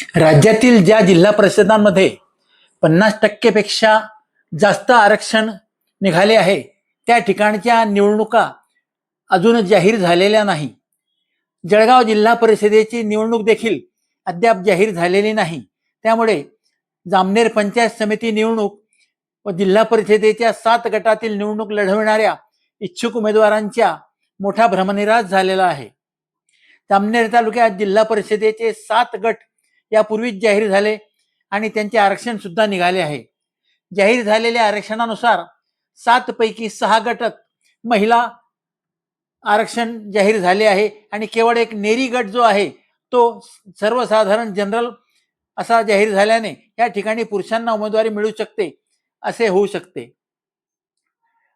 राज्यातील ज्या जिल्हा परिषदांमध्ये पन्नास टक्केपेक्षा जास्त आरक्षण निघाले आहे त्या ठिकाणच्या निवडणुका अजून जाहीर झालेल्या नाही. जळगाव जिल्हा परिषदेची निवडणूक देखील अद्याप जाहीर झालेली नाही. त्यामुळे जामनेर पंचायत समिती निवडणूक व जिल्हा परिषदेच्या सात गटातील निवडणूक लढवणाऱ्या इच्छुक उमेदवारांच्या मोठा भ्रमनिरास झालेला आहे. जामनेर तालुक्यात जिल्हा परिषदेचे सात गट यापूर्वीच जाहीर झाले आणि त्यांचे आरक्षण सुद्धा निघाले आहे. जाहीर झालेल्या आरक्षणानुसार सात पैकी सहा गटक महिला आरक्षण जाहीर झाले आहे आणि केवळ एक नेरी गट जो आहे तो सर्वसाधारण जनरल असा जाहीर झाल्याने या ठिकाणी पुरुषांना उमेदवारी मिळू शकते असे होऊ शकते.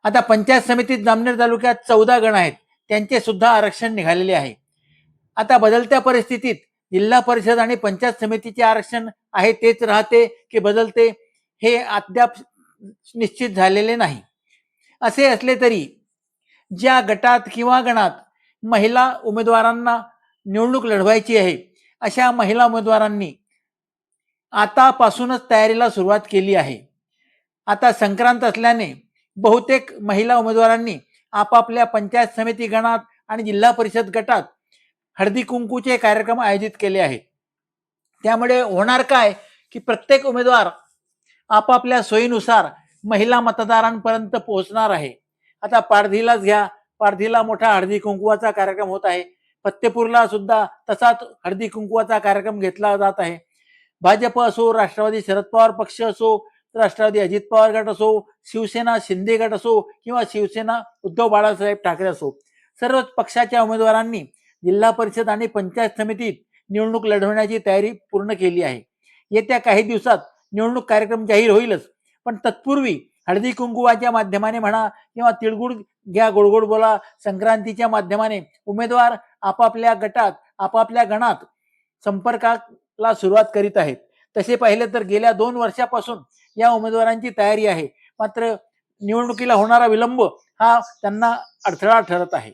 आता पंचायत समितीत जामनेर तालुक्यात चौदा गण आहेत. त्यांचे सुद्धा आरक्षण निघालेले आहे. आता बदलत्या परिस्थितीत जिल्हा परिषद आणि पंचायत समितीचे आरक्षण आहे तेच राहते की बदलते हे अद्याप निश्चित झालेले नाही. असे असले तरी ज्या गटात किंवा गणात महिला उमेदवारांना निवडणूक लढवायची आहे अशा महिला उमेदवारांनी आतापासूनच तयारीला सुरुवात केली आहे. आता संक्रांत असल्याने बहुतेक महिला उमेदवारांनी आपापल्या पंचायत समिती गणात आणि जिल्हा परिषद गटात हळदी कुंकूचे कार्यक्रम आयोजित केले आहेत. त्यामुळे होणार काय की प्रत्येक उमेदवार आपापल्या सोयीनुसार महिला मतदारांपर्यंत पोहोचणार आहे. आता पारधीलाच घ्या. पारधीला मोठा हळदी कुंकुवाचा कार्यक्रम होत आहे. फत्तेपूरला सुद्धा तसाच हळदी कुंकुवाचा कार्यक्रम घेतला जात आहे. भाजप असो राष्ट्रवादी शरद पवार पक्ष असो राष्ट्रवादी अजित पवार गट असो शिवसेना शिंदे गट असो किंवा शिवसेना उद्धव बाळासाहेब ठाकरे असो सर्वच पक्षाच्या उमेदवारांनी जिल्हा परिषद आणि पंचायत समितीत निवडणूक लढवण्याची तयारी पूर्ण केली आहे. येत्या काही दिवसात निवडणूक कार्यक्रम जाहीर होईलच. पण तत्पूर्वी हळदी कुंकुवाच्या माध्यमाने म्हणा किंवा तिळगुळ घ्या गोडगोड बोला संक्रांतीच्या माध्यमाने उमेदवार आपापल्या गटात आपापल्या गणात संपर्काला सुरुवात करीत आहेत. तसे पाहिले तर गेल्या दोन वर्षापासून या उमेदवारांची तयारी आहे. मात्र निवडणुकीला होणारा विलंब हा त्यांना अडथळा ठरत आहे.